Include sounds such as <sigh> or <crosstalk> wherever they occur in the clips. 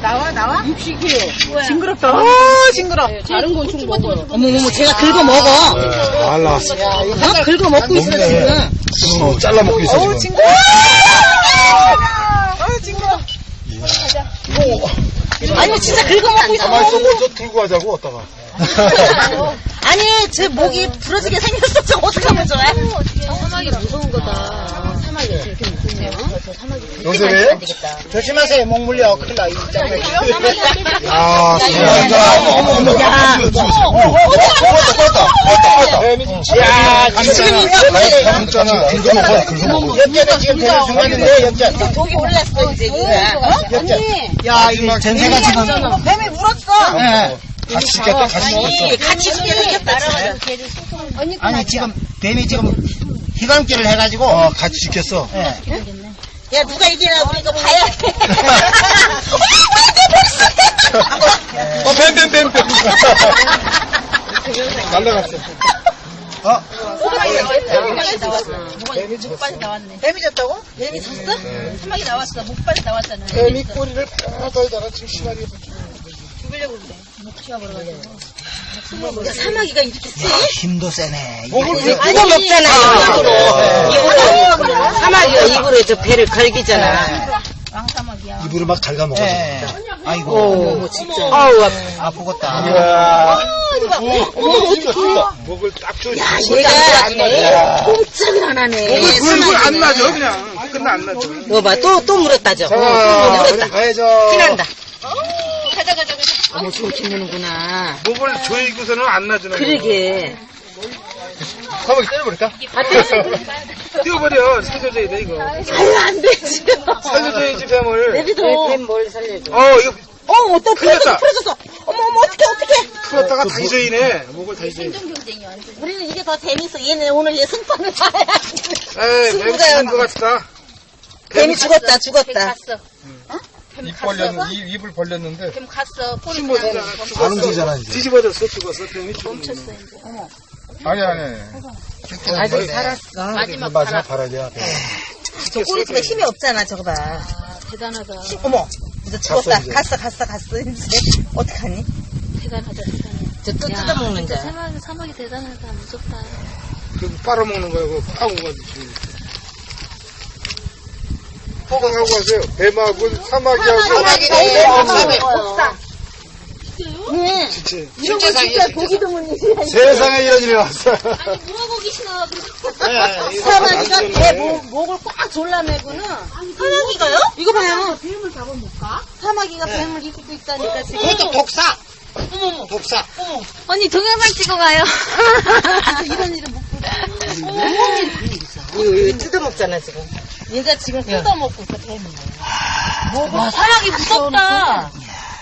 나와 나와? 육식이에요. 징그럽다. 어 징그러. 다른 곤충 먹어요. 어머머머, 제가 긁어 먹어. 아, 나왔어. 어? 긁어 먹고 있어, 지금. 어, 잘라 먹고 있어, 어우 지금. 징그러. 어우 징그러. 아니, 진짜 긁어 먹고 있어. 가만히 있어, 뭐저 들고 가자고, 어디다가. 아니, 제 목이 부러지게 생겼어. 저 어떡하면 좋아? 사막이 무서운 거다. 사막이 이렇게 사막이 요새에? 조심하세요 목 물려. 큰일 나. 이 짱에. 아, 진짜. 야. 뻗었다, 뻗었다, 뻗었다. 야 진짜. 진짜나. 긁어 먹어, 긁어 먹어. 옆자리 지금 되는 순간인데 옆자. 독이 올랐어, 이제. 옆자. 야 이거 전세가 지금. 뱀이 물었어. 예. 같이 시켰다, 같이 시켰어. 같이 죽게 생겼다, 진짜. 아니 지금 뱀이 지금 희감기를 해가지고. 어, 같이 시켰어. 예. 야, 누가 이기나 우리 이거 봐야 돼. <laughs> 어, 뱀, 뱀, 뱀, 뱀. <laughs> 날라갔어. 어? 뱀이 졌다고? 뱀이 섰어? 사막이 나왔어. 목빨이 나왔잖아. 뱀이 꼬리를 펴다가 지금 심하게. 야, 사마귀가 이렇게 세? 힘도 세네. 목을 왜 이거 먹잖아요, 입으로. 입으로. 사마귀가 입으로 저 배를 걸기잖아. 왕사막이야. 입으로 막 갉아먹어. 예. 아이고. 오, 진짜. 아우, 아파. 아프겠다. 이야. 어머, 어떡해. 목을 딱 줘. 야, 얘가 꼼짝을 안 하네. 목을 안 나죠, 그냥. 끝나 안 나죠. 이거 봐, 또, 또 물었다, 저. 또 자, 물었다. 가야죠. 티난다. 가자. 어머, 지금 짓는구나. 목을 조이고서는 안 나잖아. 그러게. 사막이 때려버릴까? 아, <laughs> 띄워버려. 살려줘야 돼, 이거. 아유, 안 되지. 살려줘야지, 뱀을. 내비도. 뱀뭘 살려줘. 어, 이거 어, 또 풀어졌어. 풀어졌어. 어머, 어머, 어떡해, 어떡해. 풀었다가 다시 조이네. 목을 다시. 완전. 우리는 이게 더 재밌어. 얘네 오늘 얘 승판을 봐야 에이, 뱀 죽은 것 같다. 뱀이 죽었다, 뱀 죽었다. 갔 어. 뱀입 갔어. 벌렸, 입, 입을 벌렸는데. 뱀 갔어. 꼬리. 안 움직이잖아, 이제. 뒤집어졌어, 죽었어. 뱀이 죽었어. 아니, 아니. 아직 살았어. 마지막 마지막 바라. 바라야 돼. 저 꼬리집에 힘이 없잖아, 저거 봐. 대단하다. 어머, 이제 죽었다. 이제. 갔어, 갔어, 갔어. 이제 어떡하니? 대단하다, 대단해. 저또 야, 뜯어먹는 진짜 자. 사막이, 사막이 대단하다. 무섭다. 그 빨아먹는 거야, 그거 파고 가지고. 포강하고 가세요. 뱀하고 사마귀하고. 응. 진짜. 이런 거 진짜 보기 드문 일이야. 세상에 이런 일이 왔어. 물어보기 싫어. <laughs> 사마귀가 배 목, 목을 꽉 졸라매고는. 사마귀가요? 이거 봐요. 뱀을 잡아볼까? 사마귀가 뱀을 입고 있다니까 지금. 그것도 독사. 독사. 언니 동영상 찍어 가요. <laughs> 이런 일은 못 이거, 이거 뜯어먹잖아, 지금. 얘가 지금 뜯어먹고 있어, 뱀을. 와, 사막이 무섭다.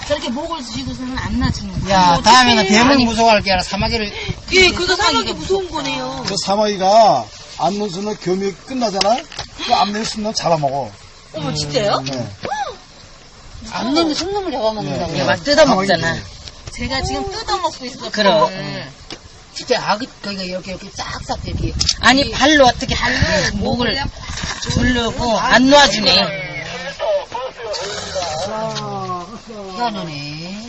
저렇게 목을 쥐고서는 안 거야. 야, 다음에는 뱀을 무서워할 게 아니라 사마귀를. 예, 그거 사막이 무서운 거네요. 그 사마귀가 안는 순간 교육이 끝나잖아? 그 안는 순간 잡아먹어. 어머, 진짜요? 네. <gasps> 안 내면 손놈을 잡아먹는다고. 네. 막 뜯어먹잖아. 사마귀. 제가 지금 뜯어먹고 있어. 그럼. 진짜 아기, 거기가 이렇게, 이렇게 싹싹 이렇게. 아니, 발로 어떻게 발로 목을 두르고 안 놔주네. 희한하네.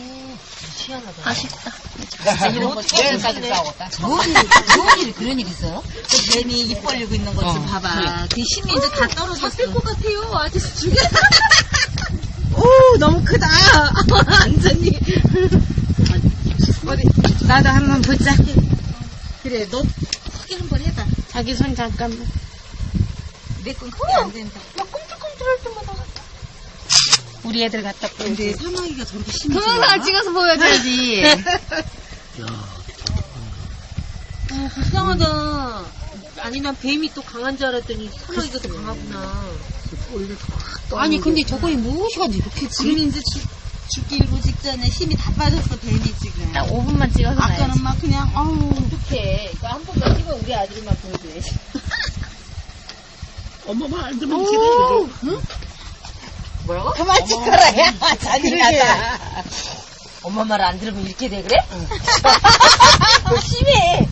아쉽다. 뱀까지 싸우겠다. 뭔 일, 뭔 일이 그런 일 있어요? 그 뱀이 입 벌리고 있는 거좀 봐봐. 그 힘이 이제 다 떨어졌어. 것 같아요. 아저씨 죽여. <laughs> 오, 너무 크다. <laughs> 완전히. 어디, 나도 한번 보자. 그래, 너 크게 한번 해봐. 자기 손 잠깐만. 내건 크게 안 된다. 막 꿈틀꿈틀할 때마다. 우리 애들 같다. 근데 사마귀가 저렇게 힘이 동영상을 찍어서 보여줘야지. <laughs> 아, 불쌍하다. 아니, 난 뱀이 또 강한 줄 알았더니 사마귀가 더 강하구나. 아니, 근데 저거에 무엇이가 이렇게 지금 이제 죽, 죽기 일보 직전에 힘이 다 빠졌어, 뱀이 지금. 딱 5분만 찍어서 아까는 막 그냥, 어우. 어떡해. 이거 한 번만 찍어 우리 아들만 보여줘야지. <laughs> 엄마만 안 들으면 싫어. 뭐라고? 그만 찍어라, 야. <laughs> 잔인하다. 엄마 말 안 들으면 이렇게 돼, 그래? 너 심해.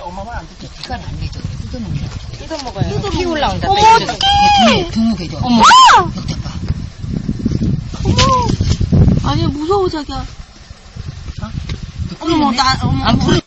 엄마만 안 듣게 피가 안 내죠. 뜯어먹냐. 뜯어먹어요. 피 올라온다. 어머, 어떡해! 등목해줘. 어머. 아니야, 무서워, 자기야. 어머, 나, 어머. 안 부르,